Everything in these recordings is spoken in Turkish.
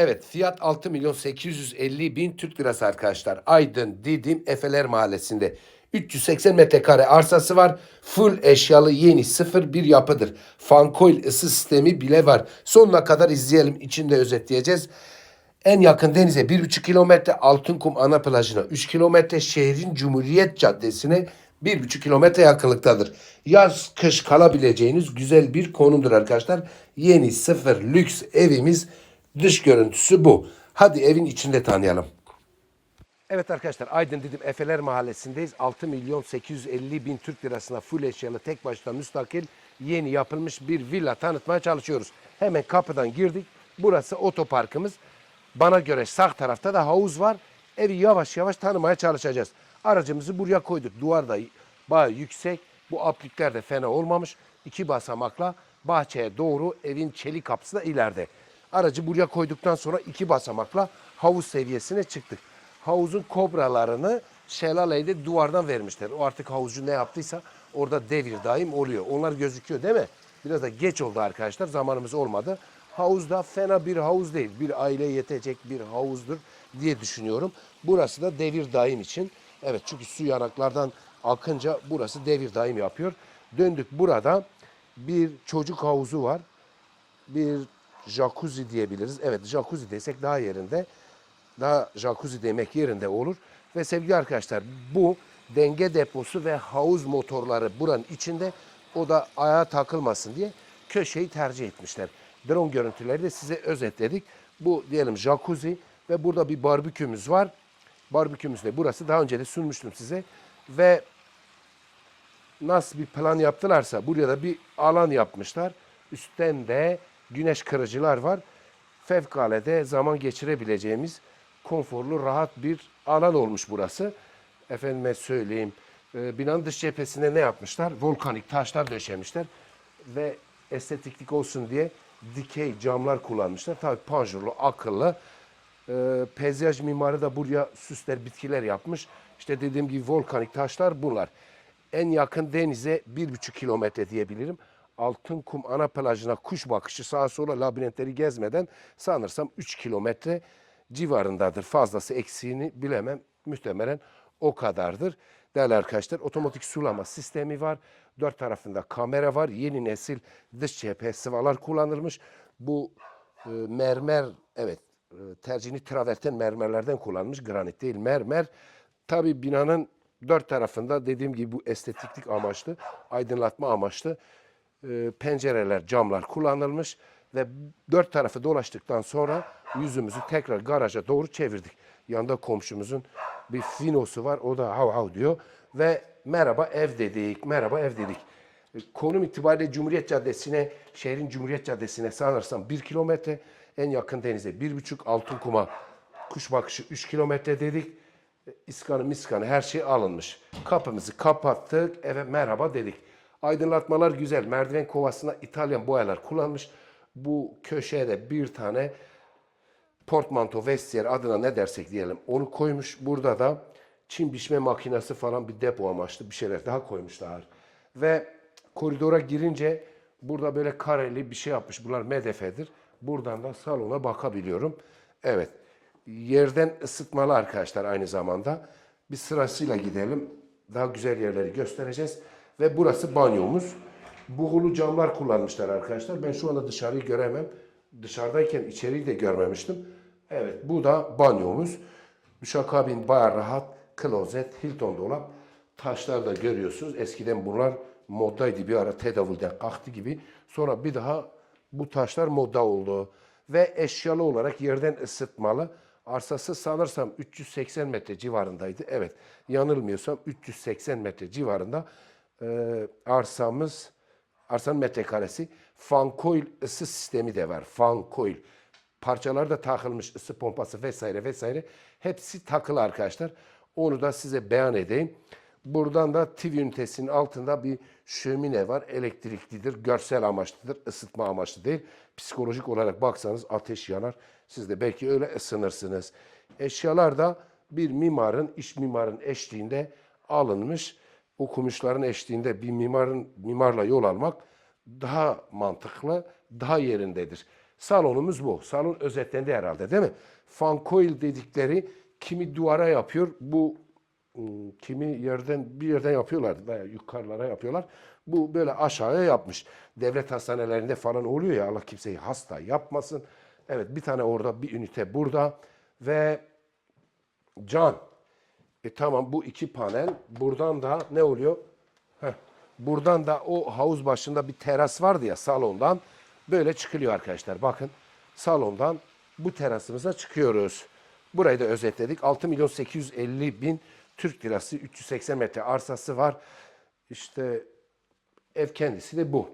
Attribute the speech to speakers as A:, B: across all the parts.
A: Evet fiyat 6 milyon 850 bin Türk lirası arkadaşlar. Aydın Didim Efeler Mahallesi'nde 380 metrekare arsası var. Full eşyalı yeni sıfır bir yapıdır. Fancoil ısı sistemi bile var. Sonuna kadar izleyelim. İçinde özetleyeceğiz. En yakın denize 1,5 kilometre, Altınkum ana plajına 3 kilometre, şehrin Cumhuriyet Caddesi'ne 1,5 kilometre yakınlıktadır. Yaz kış kalabileceğiniz güzel bir konumdur arkadaşlar. Yeni sıfır lüks evimiz dış görüntüsü bu. Hadi evin içinde tanıyalım. Evet arkadaşlar Aydın dedim Efeler Mahallesi'ndeyiz. 6 milyon 850 bin Türk lirasına full eşyalı tek başına müstakil yeni yapılmış bir villa tanıtmaya çalışıyoruz. Hemen kapıdan girdik. Burası otoparkımız. Bana göre sağ tarafta da havuz var. Evi yavaş yavaş tanımaya çalışacağız. Aracımızı buraya koyduk. Duvar da bayağı yüksek. Bu aplikler de fena olmamış. İki basamakla bahçeye doğru evin çelik kapısı da ileride. Aracı buraya koyduktan sonra iki basamakla havuz seviyesine çıktık. Havuzun kobralarını şelaleyde duvardan vermişler. O artık havuzcu ne yaptıysa orada devir daim oluyor. Onlar gözüküyor değil mi? Biraz da geç oldu arkadaşlar. Zamanımız olmadı. Havuz da fena bir havuz değil. Bir aileye yetecek bir havuzdur diye düşünüyorum. Burası da devir daim için. Evet çünkü su yanaklardan akınca burası devir daim yapıyor. Döndük burada bir çocuk havuzu var. Bir jacuzzi diyebiliriz. Evet jacuzzi desek daha yerinde. Daha jacuzzi demek yerinde olur. Ve sevgili arkadaşlar bu denge deposu ve havuz motorları buranın içinde o da ayağa takılmasın diye köşeyi tercih etmişler. Drone görüntüleri de size özetledik. Bu diyelim jacuzzi ve burada bir barbekümüz var. Barbekümüz de burası. Daha önce de sunmuştum size. Ve nasıl bir plan yaptılarsa buraya da bir alan yapmışlar. Üstten de güneş kırıcılar var. Fevkalade zaman geçirebileceğimiz konforlu, rahat bir alan olmuş burası. Efendime söyleyeyim, e, binanın dış cephesinde ne yapmışlar? Volkanik taşlar döşemişler ve estetiklik olsun diye dikey camlar kullanmışlar. Tabii panjurlu, akıllı. E, peyzaj mimarı da buraya süsler, bitkiler yapmış. İşte dediğim gibi volkanik taşlar bunlar. En yakın denize bir buçuk kilometre diyebilirim. Altınkum ana plajına kuş bakışı sağa sola labirentleri gezmeden sanırsam 3 kilometre civarındadır. Fazlası eksiğini bilemem. Muhtemelen o kadardır. Değerli arkadaşlar otomatik sulama sistemi var. Dört tarafında kamera var. Yeni nesil dış cephe sıvalar kullanılmış. Bu e, mermer evet e, tercihini traverten mermerlerden kullanmış. Granit değil mermer. Tabi binanın dört tarafında dediğim gibi bu estetiklik amaçlı, aydınlatma amaçlı e, pencereler, camlar kullanılmış ve dört tarafı dolaştıktan sonra yüzümüzü tekrar garaja doğru çevirdik. Yanında komşumuzun bir finosu var. O da hav hav diyor ve merhaba ev dedik, merhaba ev dedik. E, Konum itibariyle Cumhuriyet Caddesi'ne, şehrin Cumhuriyet Caddesi'ne sanırsam bir kilometre, en yakın denize bir buçuk, Altınkum'a kuş bakışı üç kilometre dedik. E, İskanı miskanı her şey alınmış. Kapımızı kapattık, eve merhaba dedik. Aydınlatmalar güzel. Merdiven kovasına İtalyan boyalar kullanmış. Bu köşeye de bir tane portmanto vestiyer adına ne dersek diyelim onu koymuş. Burada da çim biçme makinesi falan bir depo amaçlı bir şeyler daha koymuşlar. Ve koridora girince burada böyle kareli bir şey yapmış. Bunlar medefedir. Buradan da salona bakabiliyorum. Evet. Yerden ısıtmalı arkadaşlar aynı zamanda. Bir sırasıyla gidelim. Daha güzel yerleri göstereceğiz. Ve burası banyomuz. Buğulu camlar kullanmışlar arkadaşlar. Ben şu anda dışarıyı göremem. Dışarıdayken içeriği de görmemiştim. Evet bu da banyomuz. Duşakabin bayağı rahat. Klozet, Hilton dolap. Taşlar da görüyorsunuz. Eskiden bunlar moddaydı bir ara tedavülden kalktı gibi. Sonra bir daha bu taşlar moda oldu. Ve eşyalı olarak yerden ısıtmalı. Arsası sanırsam 380 metre civarındaydı. Evet yanılmıyorsam 380 metre civarında e, arsamız, arsanın metrekaresi fancoil ısı sistemi de var. Fancoil. Parçalar da takılmış ısı pompası vesaire vesaire. Hepsi takılı arkadaşlar. Onu da size beyan edeyim. Buradan da TV ünitesinin altında bir şömine var. Elektriklidir, görsel amaçlıdır, ısıtma amaçlı değil. Psikolojik olarak baksanız ateş yanar. Siz de belki öyle ısınırsınız. Eşyalar da bir mimarın, iş mimarın eşliğinde alınmış. Okumuşların eşliğinde bir mimarın mimarla yol almak daha mantıklı, daha yerindedir. Salonumuz bu. Salon özetlendi herhalde değil mi? Fancoil dedikleri kimi duvara yapıyor. Bu ım, kimi yerden bir yerden yapıyorlar veya yukarılara yapıyorlar. Bu böyle aşağıya yapmış. Devlet hastanelerinde falan oluyor ya Allah kimseyi hasta yapmasın. Evet bir tane orada bir ünite burada ve Can. E tamam bu iki panel. Buradan da ne oluyor? Heh, buradan da o havuz başında bir teras vardı ya salondan. Böyle çıkılıyor arkadaşlar. Bakın salondan bu terasımıza çıkıyoruz. Burayı da özetledik. 6 milyon 850 bin Türk lirası 380 metre arsası var. İşte ev kendisi de bu.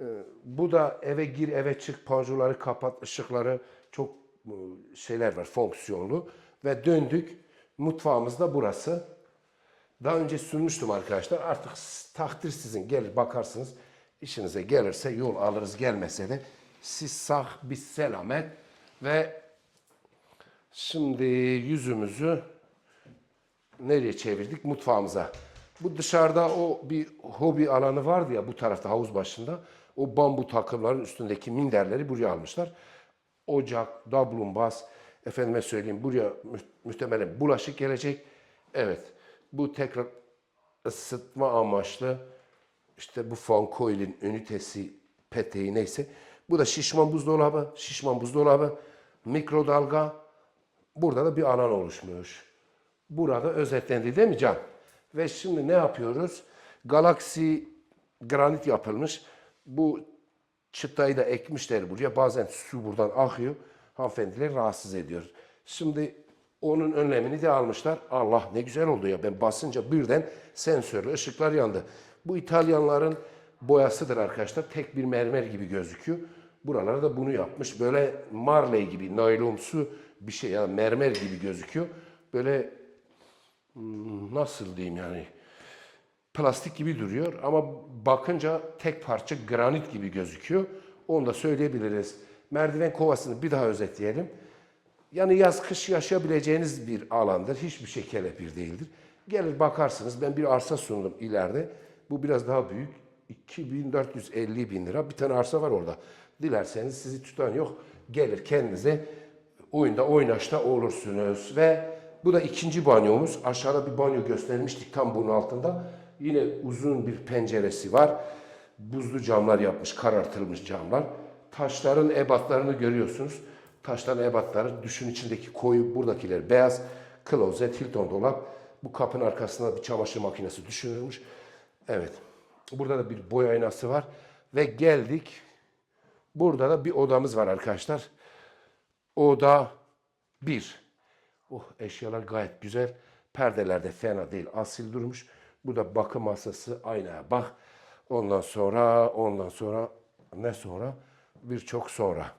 A: Ee, bu da eve gir eve çık panjurları kapat ışıkları çok e, şeyler var fonksiyonlu ve döndük mutfağımız da burası. Daha önce sunmuştum arkadaşlar artık takdir sizin gelir bakarsınız işinize gelirse yol alırız gelmese de siz sağ biz selamet ve şimdi yüzümüzü nereye çevirdik? Mutfağımıza. Bu dışarıda o bir hobi alanı vardı ya bu tarafta havuz başında. O bambu takımların üstündeki minderleri buraya almışlar. Ocak, dablumbaz, efendime söyleyeyim buraya muhtemelen bulaşık gelecek. Evet, bu tekrar ısıtma amaçlı işte bu Fancoil'in ünitesi, peteği neyse. Bu da şişman buzdolabı, şişman buzdolabı, mikrodalga. Burada da bir alan oluşmuş. Burada özetlendi değil mi Can? Ve şimdi ne yapıyoruz? Galaxy granit yapılmış. Bu çıtayı da ekmişler buraya. Bazen su buradan akıyor. Hanımefendileri rahatsız ediyor. Şimdi onun önlemini de almışlar. Allah ne güzel oldu ya. Ben basınca birden sensörlü ışıklar yandı. Bu İtalyanların boyasıdır arkadaşlar. Tek bir mermer gibi gözüküyor. Buralara da bunu yapmış. Böyle marley gibi, naylonsu bir şey ya mermer gibi gözüküyor. Böyle hmm, nasıl diyeyim yani plastik gibi duruyor ama bakınca tek parça granit gibi gözüküyor. Onu da söyleyebiliriz. Merdiven kovasını bir daha özetleyelim. Yani yaz kış yaşayabileceğiniz bir alandır. Hiçbir şey kelepir değildir. Gelir bakarsınız ben bir arsa sundum ileride. Bu biraz daha büyük. 2450 bin lira. Bir tane arsa var orada. Dilerseniz sizi tutan yok. Gelir kendinize oyunda oynaşta olursunuz. Ve bu da ikinci banyomuz. Aşağıda bir banyo göstermiştik tam bunun altında. Yine uzun bir penceresi var. Buzlu camlar yapmış, karartılmış camlar. Taşların ebatlarını görüyorsunuz. Taşların ebatları düşün içindeki koyu, buradakiler beyaz. Klozet, Hilton dolap. Bu kapının arkasında bir çamaşır makinesi düşünülmüş. Evet. Burada da bir boy aynası var. Ve geldik. Burada da bir odamız var arkadaşlar. Oda 1. Oh eşyalar gayet güzel. Perdeler de fena değil. Asil durmuş. Burada bakım masası aynaya bak. Ondan sonra ondan sonra ne sonra? Birçok sonra.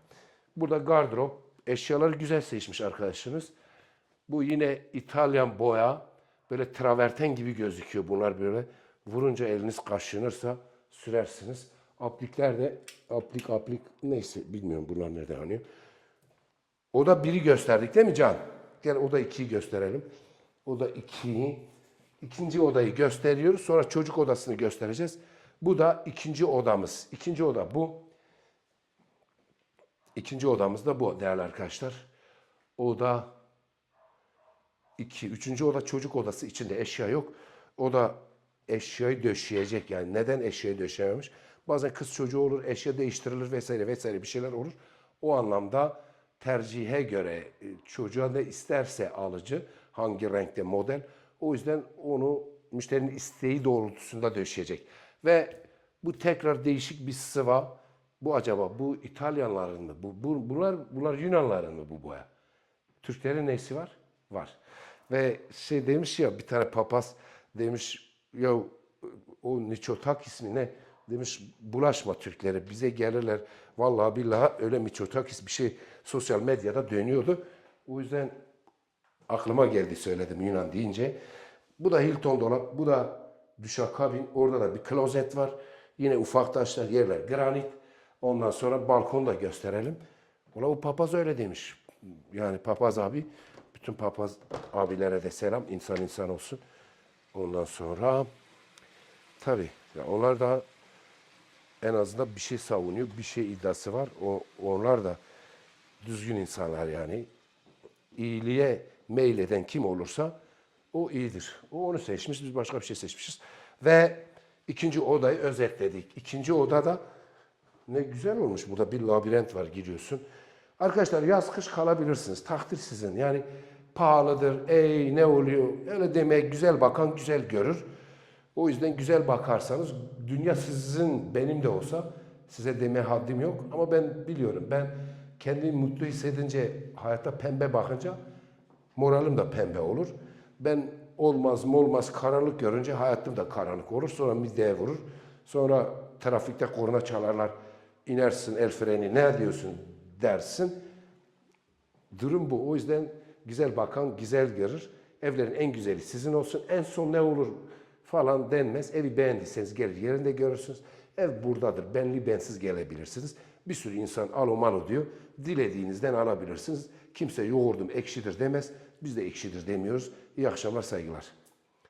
A: Burada gardırop. Eşyaları güzel seçmiş arkadaşınız. Bu yine İtalyan boya. Böyle traverten gibi gözüküyor bunlar böyle. Vurunca eliniz kaşınırsa sürersiniz. Aplikler de aplik aplik neyse bilmiyorum bunlar nerede hani. O da biri gösterdik değil mi Can? Gel o da ikiyi gösterelim. O da ikiyi. İkinci odayı gösteriyoruz. Sonra çocuk odasını göstereceğiz. Bu da ikinci odamız. İkinci oda bu. İkinci odamız da bu değerli arkadaşlar. Oda iki. Üçüncü oda çocuk odası. içinde eşya yok. O da eşyayı döşeyecek. Yani neden eşyayı döşememiş? Bazen kız çocuğu olur, eşya değiştirilir vesaire vesaire bir şeyler olur. O anlamda tercihe göre e, çocuğa ne isterse alıcı, hangi renkte model. O yüzden onu müşterinin isteği doğrultusunda döşeyecek. Ve bu tekrar değişik bir sıva. Bu acaba bu İtalyanların mı? Bu, bu, bunlar, bunlar Yunanların mı bu boya? Türklerin nesi var? Var. Ve şey demiş ya bir tane papaz demiş ya o Niçotak ismi ne? Demiş bulaşma Türklere bize gelirler. Vallahi billahi öyle Miçotakis bir şey sosyal medyada dönüyordu. O yüzden aklıma geldi söyledim Yunan deyince. Bu da Hilton dolap, bu da düşakabin. Orada da bir klozet var. Yine ufak taşlar, yerler granit. Ondan sonra balkonu da gösterelim. Ola o papaz öyle demiş. Yani papaz abi, bütün papaz abilere de selam. insan insan olsun. Ondan sonra tabii ya onlar da en azından bir şey savunuyor, bir şey iddiası var. O, onlar da düzgün insanlar yani. İyiliğe meyleden kim olursa o iyidir. O onu seçmiş, biz başka bir şey seçmişiz. Ve ikinci odayı özetledik. İkinci odada ne güzel olmuş. Burada bir labirent var giriyorsun. Arkadaşlar yaz kış kalabilirsiniz. Takdir sizin. Yani pahalıdır. Ey ne oluyor? Öyle demek güzel bakan güzel görür. O yüzden güzel bakarsanız dünya sizin benim de olsa size deme haddim yok. Ama ben biliyorum. Ben kendimi mutlu hissedince hayata pembe bakınca moralim de pembe olur. Ben olmaz mı olmaz karanlık görünce hayatım da karanlık olur. Sonra mideye vurur. Sonra trafikte korna çalarlar. İnersin el freni ne diyorsun dersin. Durum bu. O yüzden güzel bakan güzel görür. Evlerin en güzeli sizin olsun. En son ne olur falan denmez. Evi beğendiyseniz gelir yerinde görürsünüz. Ev buradadır. Benli bensiz gelebilirsiniz. Bir sürü insan alo malo diyor. Dilediğinizden alabilirsiniz. Kimse yoğurdum ekşidir demez. Biz de ekşidir demiyoruz. İyi akşamlar saygılar.